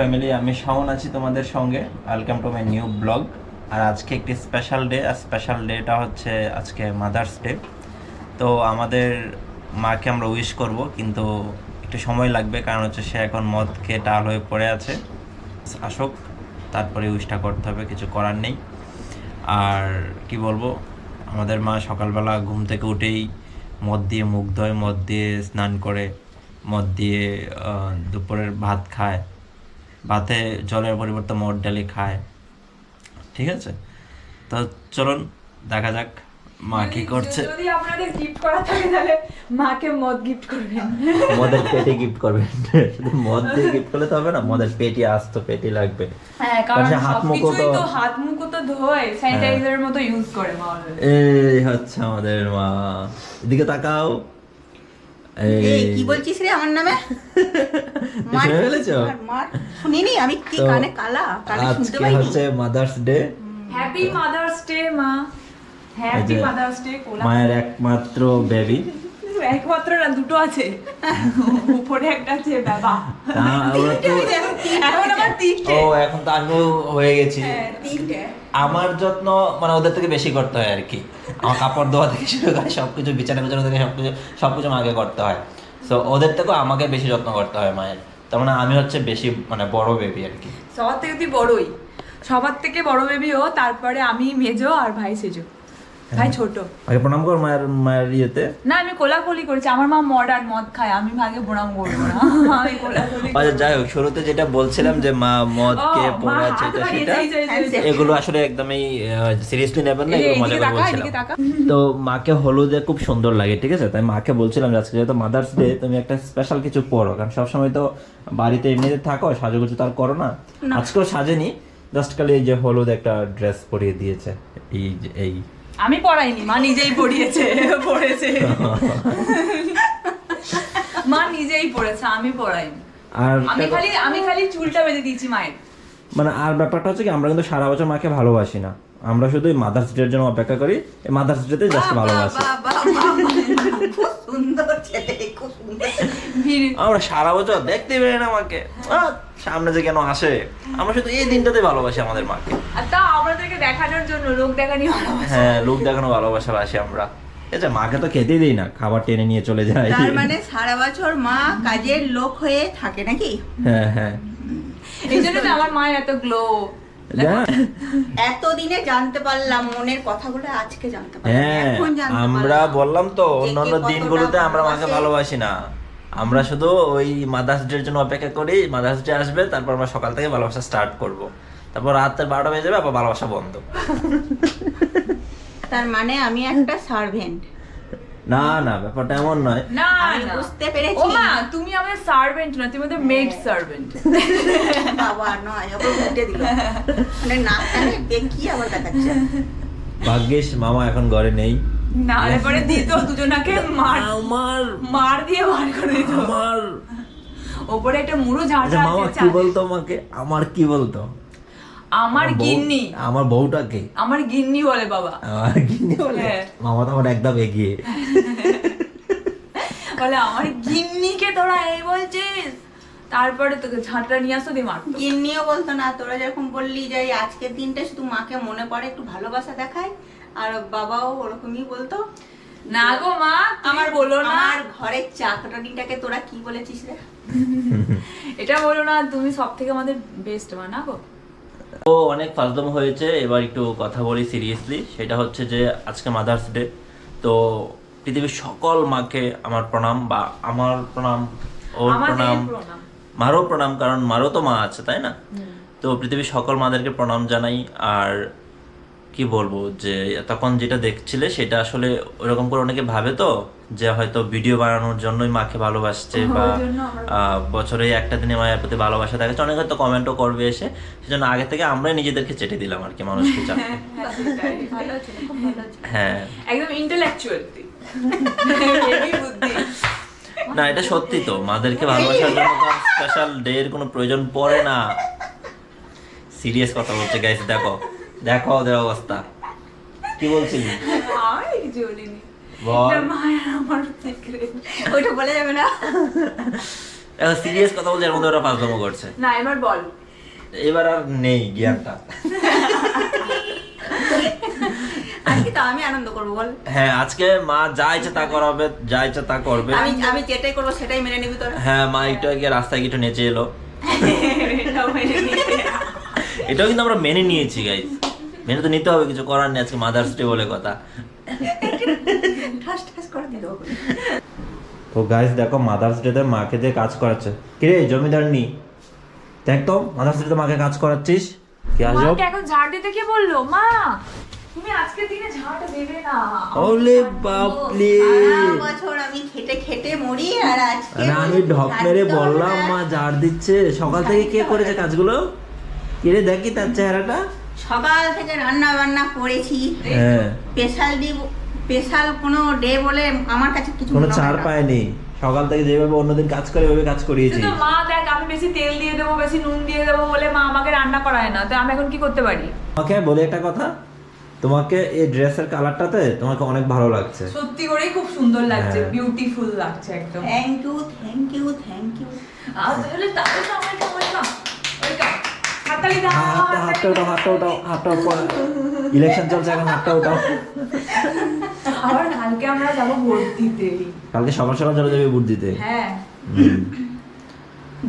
Family আমি শাওন আছি তোমাদের সঙ্গে। Welcome to my new blog আর আজকে একটি স্পেশাল ডে আর স্পেশাল ডেটা হচ্ছে আজকে মাদার্স ডে তো আমাদের মাকে আমরা উইশ করব, কিন্তু একটু সময় লাগবে, কারণ হচ্ছে সে এখন মদ খেয়ে টাল হয়ে পড়ে আছে। আসুক, তারপরে উইশটা করতে হবে, কিছু করার নেই। আর কি বলব, আমাদের মা সকালবেলা ঘুম থেকে উঠেই মদ দিয়ে মুখ ধোয়, মদ দিয়ে স্নান করে, মদ দিয়ে দুপুরের ভাত খায়। ভাতে জলের পরিবর্তে মদ ডালি খায়। ঠিক আছে? তো চলুন দেখা যাক মা কি করছে। যদি আপনাদের গিফট করা থাকে তাহলে মাকে মদ গিফট করবেন। মদের পেটি গিফট করবে শুধু মদ দিয়ে গিফট করলে তো হবে না মদের পেটি আস্ত পেটি লাগবে। হ্যাঁ কারণ কারণ হাত সবকিছুই তো- হাত মুখও তো ধোয় স্যানিটাইজারের মতো ইউজ করে মা এই হচ্ছে আমাদের মা। এদিকে তাকাও। কি বলছিস রে আমার নামে? মার ফেলেছো? মার, শুনিনি আমি কি কানে কালা? কানে শুনতে আজকে পাইনি। হচ্ছে mother's day happy mother's day মা। হ্যাপি মাদার্স ডে কোলা মায়ের একমাত্র বেবি একমাত্র না দুটো আছে। উপরে একটা আছে বাবা। হয়ে এখন আমার তিনটে। ও এখন তো আমিও হয়ে গেছি। হ্যাঁ, তিনটে। আমার যত্ন মানে ওদের থেকে বেশি করতে হয় আর কি। আমার কাপড় ধোয়া থেকে শুরু করে সবকিছু বিছানা বিছানা থেকে সবকিছু সবকিছু মাকে করতে হয়। তো ওদের থেকেও আমাকে বেশি যত্ন করতে হয় মায়ের। তার মানে আমি হচ্ছে বেশি মানে বড় বেবি আর কি। সবার থেকে তুই বড়ই। সবার থেকে বড় বেবি ও তারপরে আমি মেজো আর ভাই সেজো। ভাই ছোট। আগে প্রণাম কর মায়ের মায়ের ইয়েতে। না আমি কোলাকুলি করেছি। আমার মা মডার্ন মদ খায়। আমি ভাগে করব না। আমি কোলাকুলি আচ্ছা যাই হোক শুরুতে যেটা বলছিলাম যে মা মদ পড়ে এটা সেটা। এগুলো আসলে একদমই সিরিয়াসলি নেবেন না এগুলো মজা করে বলছিলাম। তো মাকে হলুদে খুব সুন্দর লাগে ঠিক আছে? তাই মাকে বলছিলাম আজকে যেহেতু মাদার্স ডে তুমি একটা স্পেশাল কিছু পরো কারণ সবসময় তো বাড়িতে এমনিতে থাকো সাজুগুজু তো আর করো না। আজকেও সাজেনি জাস্ট খালি এই যে হলুদ একটা ড্রেস পরিয়ে দিয়েছে। এই যে এই আমি পড়াইনি মা নিজেই পড়িয়েছে পড়েছে। মা নিজেই পড়েছে আমি পড়াইনি। আর আমি খালি আমি খালি চুলটা বেঁধে দিয়েছি মায়ের। মানে আর ব্যাপারটা হচ্ছে কি আমরা কিন্তু সারা বছর মাকে ভালোবাসি না। আমরা শুধু মাদার্স ডে এর জন্য অপেক্ষা করি এই মাদার্স ডে তে জাস্ট ভালোবাসি। আমরা সারা বছর দেখতে পারি না মাকে। আহ, সামনে যে কেন আসে আমরা শুধু এই দিনটাতে ভালোবাসি আমাদের মাকে। আর তা আমাদেরকে দেখানোর জন্য লোক দেখানি ভালোবাসা। হ্যাঁ লোক দেখানো ভালোবাসা আসি আমরা। আচ্ছা মাকে তো খেতেই দিই না খাবার টেনে নিয়ে চলে যায়। তার মানে সারা বছর মা কাজের লোক হয়ে থাকে নাকি? হ্যাঁ হ্যাঁ। এই জন্য তো আমার মায়ের এত গ্লো? এতদিনে জানতে পারলাম মনের কথাগুলো আজকে জানতে পারলাম। হ্যাঁ এখন জানতে আমরা বললাম তো অন্যান্য দিনগুলোতে আমরা মাকে। ভালোবাসি না। আমরা শুধু ওই মাদার্স ডে এর জন্য অপেক্ষা করি মাদার্স ডে আসবে তারপর আমরা সকাল থেকে ভালোবাসা স্টার্ট করব। তারপর রাতের বারোটা বেজে যাবে আবার ভালোবাসা বন্ধ। তার মানে আমি একটা সার্ভেন্ট না না ব্যাপারটা এমন নয়। না আমি বুঝতে পেরেছি। ও মা তুমি আমাদের সার্ভেন্ট না তুমি আমাদের মেড সার্ভেন্ট বাবা নয় আবার উল্টে দিল। মানে নাকটানে দেখি আবার দেখাচ্ছে। ভাগ্যিস মামা এখন ঘরে নেই। না পরে দিত দুজনাকে মার। আমার মার দিয়ে বার করে দিত। আমার ওপরে একটা মুড়ো ঝাঁটা আচ্ছা মামা কি বলতো আমাকে? আমার কি বলতো? আমার গিন্নি। আমার বউটাকে আমার গিন্নি বলে বাবা। আমার গিন্নি বলে? হ্যাঁ। মামা তো আমার একদম এগিয়ে। বলে আমার গিন্নিকে তোরা এই বলছিস? তারপরে তোকে ঝাঁটা নিয়ে আসতো দিয়ে মারতো। গিন্নিও বলতো না তোরা যখন বললি যে এই আজকের দিনটা শুধু মাকে মনে পড়ে একটু ভালোবাসা দেখায় আর বাবাও ওরকমই বলতো না গো মা আমার বলো না। আমার ঘরের চাকরানিটাকে তোরা কি বলেছিস রে? এটা বলো না তুমি সব থেকে আমাদের বেস্ট মা না গো? তো অনেক ফাজদম হয়েছে এবার একটু কথা বলি সিরিয়াসলি সেটা হচ্ছে যে আজকে মাদার্স ডে তো পৃথিবীর সকল মাকে আমার প্রণাম বা আমার প্রণাম ওর প্রণাম প্রণাম। মারও প্রণাম কারণ মারও তো মা আছে তাই না? তো পৃথিবীর সকল মাদেরকে প্রণাম জানাই আর কি বলব যে তখন যেটা দেখছিলে সেটা আসলে ওরকম করে অনেকে ভাবে তো যে হয়তো ভিডিও বানানোর জন্যই মাকে ভালোবাসছে বা আমরা- আহ, বছরে একটা দিনে মায়ের প্রতি ভালোবাসা দেখাচ্ছে অনেকে হয়তো কমেন্টও করবে এসে সেজন্য আগে থেকে আমরাই নিজেদেরকে চেটে দিলাম আর কি মানুষকে চাপ হ্যাঁ, ছিল হ্যাঁ। একদম ইন্টেলেকচুয়াল না এটা সত্যি তো মাদেরকে ভালোবাসার জন্য স্পেশাল ডে এর কোনো প্রয়োজন পড়ে না। সিরিয়াস কথা বলছে গাইস দেখো। দেখো ওদের অবস্থা। কি বলছিলি? আমি কিছু বলিনি। বল। এটা মায়ের আমার সিক্রেট ওইটা বলে যাবে না। সিরিয়াস কথা বলছে এর মধ্যে ওরা ফাজলামো করছে। না এবার বল। এবার আর নেই জ্ঞানটা। আজকে তো আমি আনন্দ করব বল। হ্যাঁ আজকে মা যা ইচ্ছে তা করাবে যা ইচ্ছে তা করবে। আমি আমি যেটাই করব সেটাই মেনে নিবি তোর। হ্যাঁ মা একটু আগে রাস্তায় একটু নেচে এলো। এটাও কিন্তু আমরা মেনে নিয়েছি গাইজ মেনে তো নিতে হবে কিছু করার নেই আজকে মাদার্স ডে বলে কথা। ঠাস ঠাস করে দিল। তো গাইজ দেখো মাদার্স ডেতে মাকে দিয়ে কাজ করাচ্ছে। কিরে জমিদার নি? দেখ তো মাদার্স ডেতে মাকে কাজ করাচ্ছিস? কি আজব? মাকে এখন ঝাড় দিতে কে বলল? মা তুমি আজকের দিনে ঝাড়টা দেবে না। ওলে বাপলে সারা বছর আমি খেটে খেটে মরি আর আজকে আরে আমি ঢক মেরে বললাম মা ঝাড় দিচ্ছে। সকাল থেকে কে করেছে কাজগুলো? কিরে দেখি তার চেহারাটা। সকাল থেকে রান্না বান্না করেছি। হ্যাঁ। স্পেশাল ডে স্পেশাল কোনো ডে বলে আমার কাছে কিছু কোনো হয় ছাড় পায়নি। সকাল থেকে যেভাবে অন্যদিন কাজ করে ওইভাবে কাজ করিয়েছি। মা দেখ আমি বেশি তেল দিয়ে দেবো বেশি নুন দিয়ে দেবো বলে মা আমাকে রান্না করায় না। তো আমি এখন কি করতে পারি? তোমাকে বলে একটা কথা। তোমাকে এই ড্রেসের কালারটাতে তোমাকে অনেক ভালো লাগছে। সত্যি করেই খুব সুন্দর লাগছে। হ্যাঁ। বিউটিফুল লাগছে একদম। Thank you thank you thank you আর তাহলে তাহলে তো আমার আমার না ওই কা হাততালি দাও হাতটা হাতটা ওটাও হাতটা ওটাও হাতটা ওঠাও ইলেকশন চলছে এখন হাতটা ওটাও আবার কালকে আমরা যাব ভোট দিতে। কালকে সকাল সকাল চলে যাবে বুট দিতে। হ্যাঁ।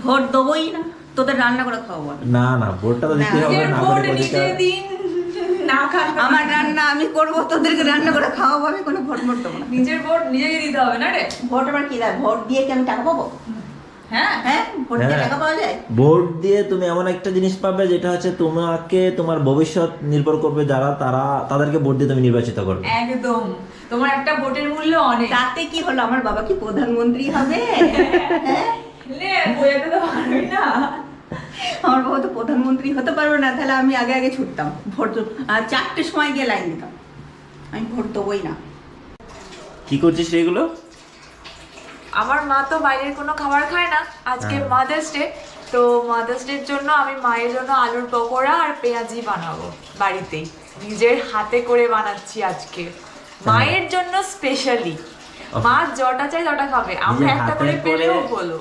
ভোট দেবোই না তোদের রান্না করে খাওয়াবো। না। না ভোটটা তো দিতে হবে নিজের না ভোট করে দিন আমার রান্না আমি করব তোদেরকে রান্না করে খাওয়াবো আমি কোনো ভোট মোট দেবো না। নিজের ভোট নিজেকে দিতে হবে না রে? ভোট আবার কি দেয়? ভোট দিয়ে কি আমি টাকা পাবো? ভোট দিয়ে হ্যাঁ। পাওয়া যায়? ভোট দিয়ে তুমি এমন একটা জিনিস পাবে যেটা হচ্ছে তোমাকে তোমার ভবিষ্যৎ নির্ভর করবে যারা তারা তাদেরকে ভোট দিয়ে তুমি নির্বাচিত করবে। একদম। তোমার একটা ভোটের মূল্য অনেক। তাতে কি হলো? আমার বাবা কি প্রধানমন্ত্রী হবে? হ্যাঁ। বোঝাতে তো পারবি না। আমার বাবা তো প্রধানমন্ত্রী হতে পারবে না তাহলে আমি আগে আগে ছুটতাম। ভোট আর চারটের সময় গিয়ে লাইন দিতাম আমি ভোট দেবোই না। কি করছিস এগুলো? আমার মা তো বাইরের কোনো খাবার খায় না। আজকে হ্যাঁ। মাদার্স ডে তো মাদার্স ডের জন্য আমি মায়ের জন্য আলুর পকোড়া আর পেঁয়াজি বানাবো বাড়িতেই। নিজের হাতে করে বানাচ্ছি আজকে। মায়ের জন্য স্পেশালি মা যটা চাই তটা খাবে। আমরা একটা করে পেলেও বলো।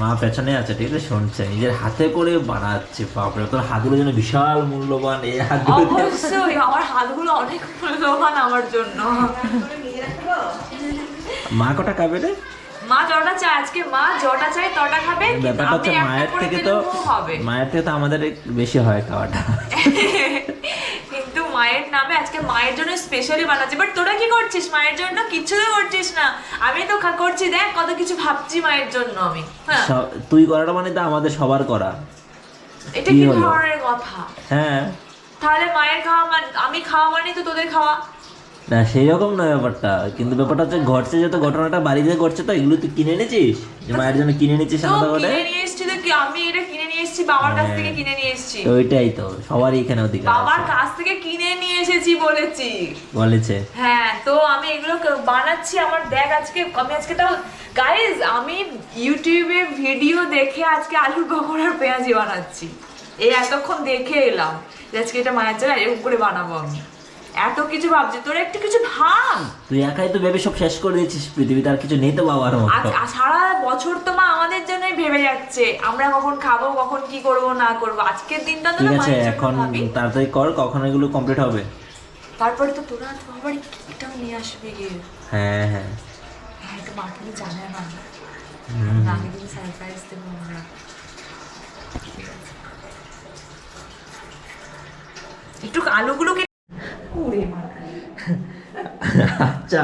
মা পেছনে আছে ঠিক আছে শুনছে। নিজের হাতে করে বানাচ্ছে বাপরে তোর হাতগুলো যেন বিশাল মূল্যবান এই হাতগুলো। অবশ্যই আমার হাতগুলো অনেক মূল্যবান আমার জন্য। মা কটা খাবে রে? মা যটা চায় আজকে মা যটা চাই তটা খাবে ব্যাপারটা হচ্ছে মায়ের থেকে তো মায়ের থেকে তো আমাদের বেশি হয় খাওয়াটা। কিন্তু মায়ের নামে আজকে মায়ের জন্য স্পেশালি বানাচ্ছি। বাট তোরা কি করছিস মায়ের জন্য? কিচ্ছু তো করছিস না। আমি তো করছি দেখ কত কিছু ভাবছি মায়ের জন্য আমি। হ্যাঁ। তুই করাটা মানে তো আমাদের সবার করা। এটা কি কি ধরনের কথা? হ্যাঁ। তাহলে মায়ের খাওয়া মানে আমি খাওয়া মানে তো তোদের খাওয়া। না সেই রকম নয় ব্যাপারটা। কিন্তু ব্যাপারটা হচ্ছে ঘটছে যত ঘটনাটা বাড়িতে ঘটছে তো এগুলো তুই কিনে এনেছিস? যে মায়ের জন্য কিনে এনেছিস তো আলাদা করে কিনে নিয়ে এসেছি তো কি আমি এটা কিনে নিয়ে এসেছি বাবার কাছ হ্যাঁ। থেকে কিনে নিয়ে এসেছি। তো ওইটাই তো সবারই এখানে অধিকার বাবার কাছ থেকে কিনে নিয়ে এসেছি বলেছি। বলেছে। হ্যাঁ তো আমি এগুলো বানাচ্ছি আমার দেখ আজকে আমি আজকে তাও গাইজ আমি ইউটিউবে ভিডিও দেখে আজকে আলুর পকোড়ার পেঁয়াজি বানাচ্ছি। এই এতক্ষণ দেখে এলাম যে আজকে এটা মায়ের জন্য এরকম করে বানাবো আমি। এত কিছু ভাবছি তোর একটু কিছু ভাব। তুই একাই তো ভেবে সব শেষ করে দিয়েছিস পৃথিবীতে আর কিছু নেই তো বাবার সারা বছর তো মা আমাদের জন্যই ভেবে যাচ্ছে আমরা কখন খাব কখন কি করব না করব। আজকের দিনটা তো ঠিক আছে এখন তাড়াতাড়ি কর কখন এগুলো কমপ্লিট হবে। তারপরে তো তোরা তো আবার এটাও নিয়ে আসবে গিয়ে। হ্যাঁ হ্যাঁ। হ্যাঁ এটা মা কিন্তু জানে না। আমি কিন্তু সারপ্রাইজ দেবো আমরা। একটু আলুগুলোকে আচ্ছা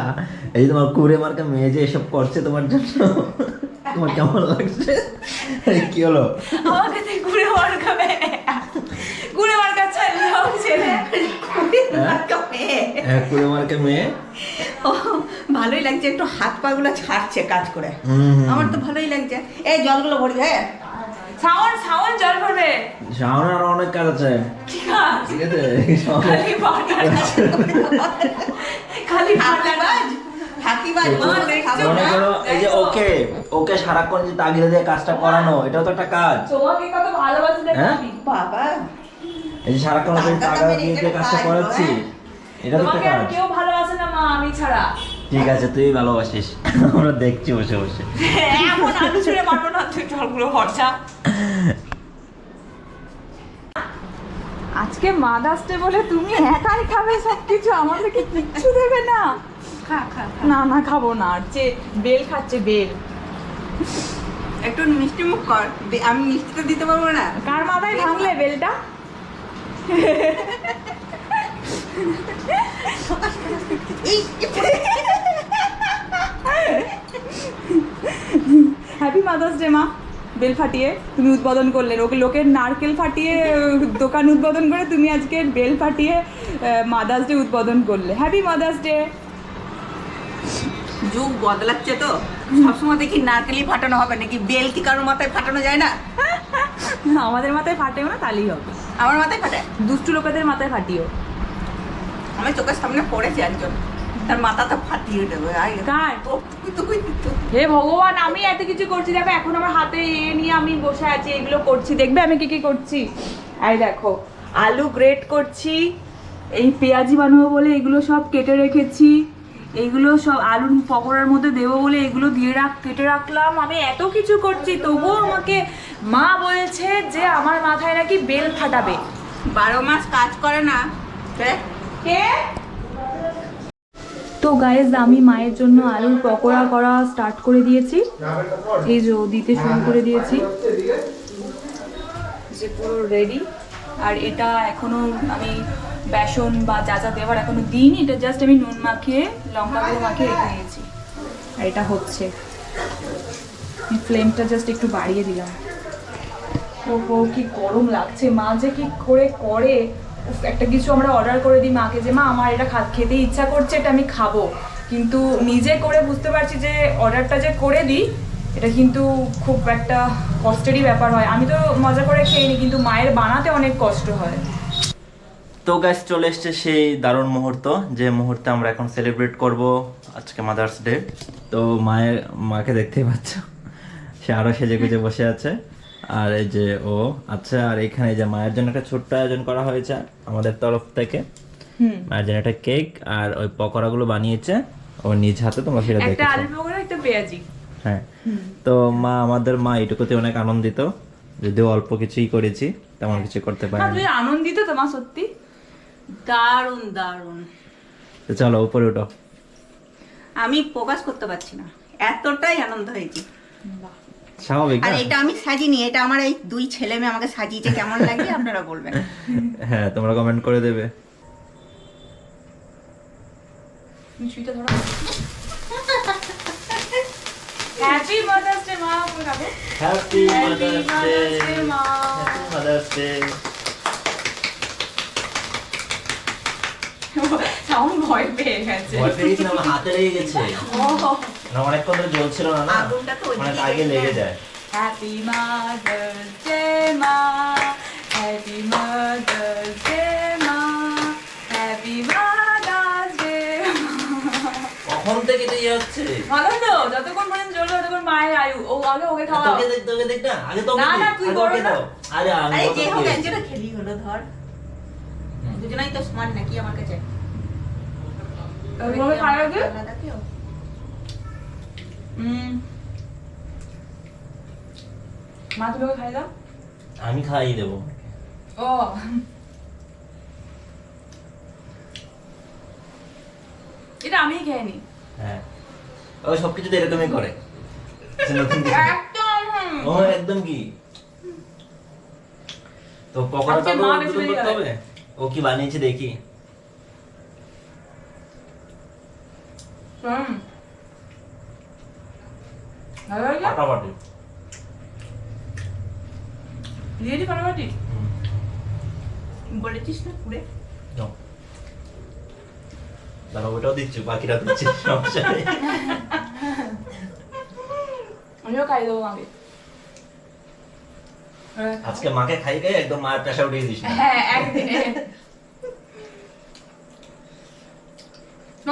এই যে তোমার কুড়ে মার্কা মেয়ে যে এসব করছে তোমার জন্য তোমার কেমন লাগছে? কি হলো? আমাকে তুই ঘুরে মার খাবে ঘুরে মার কাছে ছেলে। হ্যাঁ? কুড়ে মার্কা মেয়ে? ও, ভালোই লাগছে একটু হাত পা গুলো ছাড়ছে কাজ করে। আমার তো ভালোই লাগছে। এই জলগুলো ভরি হ্যাঁ শাওন শাওন জল ভরবে। শাওনের আরও অনেক কাজ আছে। ঠিক আছে। ঠিক আছে খালি বাটা খালি বাটা ফাঁকিবাজ ফাঁকিবাজ মা, বলে দেখছ? খাব মনে না। করো এই যে ওকে ওকে সারাক্ষণ যে তাগিদে দিয়ে কাজটা করানো এটাও তো একটা কাজ। তোমাকে কত ভালোবাসি হ্যাঁ? বাবা। এই যে সারাক্ষণ ওকে টাকা দিয়ে কাজটা করাচ্ছি হ্যাঁ? এটা তো একটা কাজ। কেউ ভালোবাসে না মা আমি ছাড়া। ঠিক আছে তুই ভালোবাসিস। আমরা দেখছি বসে বসে। এমন আলু ছুঁড়ে মারবো না তুই জলগুলো ভরসা আজকে মাদার্স ডে বলে তুমি একাই খাবে সব কিছু আমাদেরকে কিচ্ছু দেবে না? খা খা খা। না না খাব না আর যে বেল খাচ্ছে বেল। একটু মিষ্টি মুখ কর আমি মিষ্টি তো দিতে পারব না। কার মাথায় ভাঙলে বেলটা? এই হ্যাপি মাদার্স ডে মা বেল ফাটিয়ে তুমি উদ্বোধন করলে। লোকে লোকের নারকেল ফাটিয়ে দোকান উদ্বোধন করে তুমি আজকে বেল ফাটিয়ে মাদার্স ডে উদ্বোধন করলে। হ্যাপি মাদার্স ডে যুগ বদলাচ্ছে তো। সবসময় দেখি নারকেলই ফাটানো হবে নাকি বেল কি কারোর মাথায় ফাটানো যায় না? আমাদের মাথায় ফাটেও না তাহলেই হবে। আমার মাথায় ফাটে? দুষ্টু লোকেদের মাথায় ফাটিও। আমার চোখের সামনে পড়েছে একজন। তার মাথাটা ফাটিয়ে দেবে কার? হে ভগবান আমি এত কিছু করছি দেখো এখন আমার হাতে এ নিয়ে আমি বসে আছি এগুলো করছি দেখবে আমি কি কি করছি? এই দেখো আলু গ্রেট করছি এই পেঁয়াজি বানাবো বলে এগুলো সব কেটে রেখেছি এইগুলো সব আলুর পকোড়ার মধ্যে দেবো বলে এগুলো দিয়ে রাখ কেটে রাখলাম আমি এত কিছু করছি তবুও আমাকে মা বলছে যে আমার মাথায় নাকি বেল ফাটাবে। বারো মাস কাজ করে না কে? তো গায়েজ আমি মায়ের জন্য আলুর পকোড়া করা স্টার্ট করে দিয়েছি। এই যে দিতে শুরু করে দিয়েছি। যে পুরো রেডি আর এটা এখনও আমি বেসন বা যা যা দেওয়ার এখনও দিইনি, এটা জাস্ট আমি নুন মাখিয়ে, লঙ্কা গুঁড়ো মাখিয়ে রেখে দিয়েছি। আর এটা হচ্ছে। ফ্লেমটা জাস্ট একটু বাড়িয়ে দিলাম। ও কি গরম লাগছে। মা যে কি করে করে একটা কিছু আমরা অর্ডার করে দিই মাকে যে, মা, আমার এটা খেতে ইচ্ছা করছে, এটা আমি খাব। কিন্তু নিজে করে বুঝতে পারছি যে অর্ডারটা যে করে দিই, এটা কিন্তু খুব একটা কষ্টেরই ব্যাপার হয়। আমি তো মজা করে খেয়ে নিই, কিন্তু মায়ের বানাতে অনেক কষ্ট হয়। তো গাছ চলে এসছে সেই দারুণ মুহূর্ত, যে মুহূর্তে আমরা এখন সেলিব্রেট করব আজকে মাদার্স ডে তো মায়ের, মাকে দেখতেই পাচ্ছ, সে আরও সেজে গুজে বসে আছে। আর এই যে ও আচ্ছা আর এখানে যে মায়ের জন্য একটা ছোট্ট আয়োজন করা হয়েছে আমাদের তরফ থেকে। মায়ের জন্য একটা কেক আর ওই পকোড়াগুলো বানিয়েছে। ও নিজ হাতে তোমরা সেটা একটা আলু পকোড়া একটা পেঁয়াজি। হ্যাঁ। তো মা আমাদের মা এটুকুতে অনেক আনন্দিত। যদিও অল্প কিছুই করেছি তেমন কিছু করতে মা পারিনি। তুমি আনন্দিত তোমার সত্যি? দারুণ দারুণ। তো চলো উপরে উঠো। আমি প্রকাশ করতে পারছি না। এতটাই আনন্দ হয়েছে। স্বাভাবিক আর এটা আমি সাজিনি এটা আমার এই দুই ছেলে মেয়ে আমাকে সাজিয়েছে কেমন লাগে আপনারা বলবেন? হ্যাঁ তোমরা কমেন্ট করে দেবে। হ্যাপি মাদার্স ডে মা হ্যাপি Happy Mother's মা। হ্যাপি মাদার্স ডে ভয় পেয়ে গেছে। ভয় পেয়ে গেছি আমার হাতে লেগে গেছে। না অনেকক্ষণ ধরে জ্বলছিল না না? আগুনটা তো মানে আগে লেগে যায়। হ্যাপি মাদার্স ডে মা। হ্যাপি মাদার্স ডে মা। হ্যাপি মাদার্স ডে কখন থেকে তো ইয়ে হচ্ছে ভালো তো যতক্ষণ পর্যন্ত চলবে ততক্ষণ মায়ের আয়ু। ও আগে ওকে খাওয়াও তোকে দেখ তোকে দেখ না আগে তো না, না, তুই বড় না। আরে আমি আরে যে হোক কি খেলি হলো ধর। দুজনাই তো সমান নাকি আমার কাছে? ওইভাবে খাওয়া? হুম মা খাই দাও? আমি খাইয়ে দেবো। ও। এটা আমিই হ্যাঁ। ও সবকিছু এরকমই করে। একদম। ও একদম কি? তো পকোড়াটা তো করতে হবে? ও কি বানিয়েছে দেখি। হুম। ফাটাফাটি। দিয়েছি ফাটাফাটি? বলেছিস না পুরে নাও। ওটাও দিচ্ছি বাকিটা দিচ্ছি সমস্যা নেই। আমিও খাই দেবো মাকে। আজকে মাকে খাই খাই একদম মায়ের পেশা উঠিয়ে দিস না। হ্যাঁ একদিনে।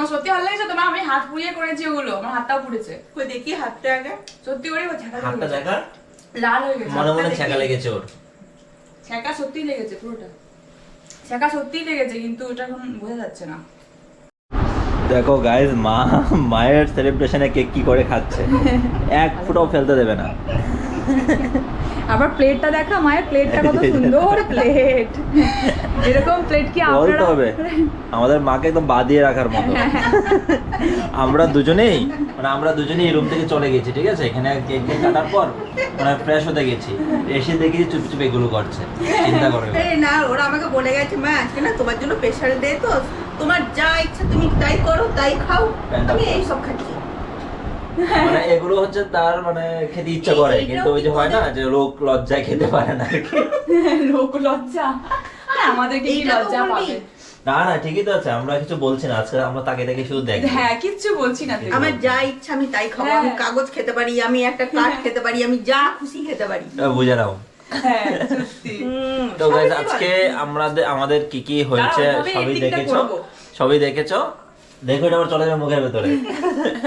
তোমার সত্যি ভালো লাগছে? তোমার আমি হাত পুড়িয়ে করেছি ওগুলো। আমার হাতটাও পুড়েছে। কই দেখি হাতটা আগে। সত্যি করে হাতটা লেগেছে। লাল হয়ে গেছে মনে মনে ছ্যাঁকা লেগেছে ওর। ছ্যাঁকা সত্যিই লেগেছে পুরোটা। ছ্যাঁকা সত্যিই লেগেছে কিন্তু এটা এখন বোঝা যাচ্ছে না। দেখো গাইজ মা মায়ের সেলিব্রেশনে কেক কি করে খাচ্ছে? এক ফুটাও ফেলতে দেবে না। আবার প্লেটটা দেখা মায়ের প্লেটটা কত সুন্দর প্লেট এরকম প্লেট কি আপনারা হবে আমাদের মাকে একদম বাদিয়ে রাখার মতো। আমরা দুজনেই মানে আমরা দুজনেই রুম থেকে চলে গেছি ঠিক আছে? এখানে কেক কেক কাটার পর মানে ফ্রেশ হতে গেছি। এসে দেখি চুপ চুপ এগুলো করছে চিন্তা করো এবার। এই না ওরা আমাকে বলে গেছে মা আজকে না তোমার জন্য স্পেশাল ডে তো। তোমার যা ইচ্ছা তুমি তাই করো তাই খাও। আমি এই সব খাচ্ছি। মানে এগুলো হচ্ছে তার মানে খেতে ইচ্ছা করে কিন্তু ওই যে হয় না যে লোক লজ্জায় খেতে পারে না আর কি। লোক লজ্জা? না, কি লজ্জা পাবে? না না ঠিকই তো আছে আমরা কিছু বলছি না আজকে আমরা তাকে দেখে শুধু দেখি হ্যাঁ কিচ্ছু বলছি না আমার যা ইচ্ছা আমি তাই খাব হ্যাঁ। আমি কাগজ খেতে পারি আমি একটা কাঠ খেতে পারি আমি যা খুশি খেতে পারি। বুঝে নাও। হ্যাঁ তো গাইজ আজকে? আমাদের আমাদের কি কি হয়েছে সবই দেখেছ? সবই দেখেছ? দেখো এটা আবার চলে যাবে মুখের ভেতরে।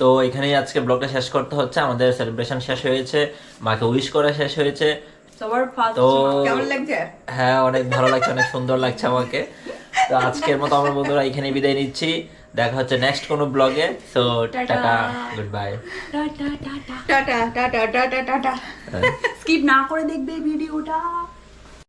তো এখানেই আজকে ব্লগটা শেষ করতে হচ্ছে। আমাদের সেলিব্রেশন শেষ হয়েছে। মাকে উইশ করা শেষ হয়েছে। তো হ্যাঁ অনেক ভালো লাগছে অনেক সুন্দর লাগছে আমাকে। তো আজকের মতো আমার বন্ধুরা এখানে বিদায় নিচ্ছি। দেখা হচ্ছে নেক্সট কোনো ব্লগে। So ta-ta. Ta-ta goodbye ta-ta. Ta-ta ta-ta ta-ta ta-ta ta-ta. Skip না করে দেখবে ভিডিওটা।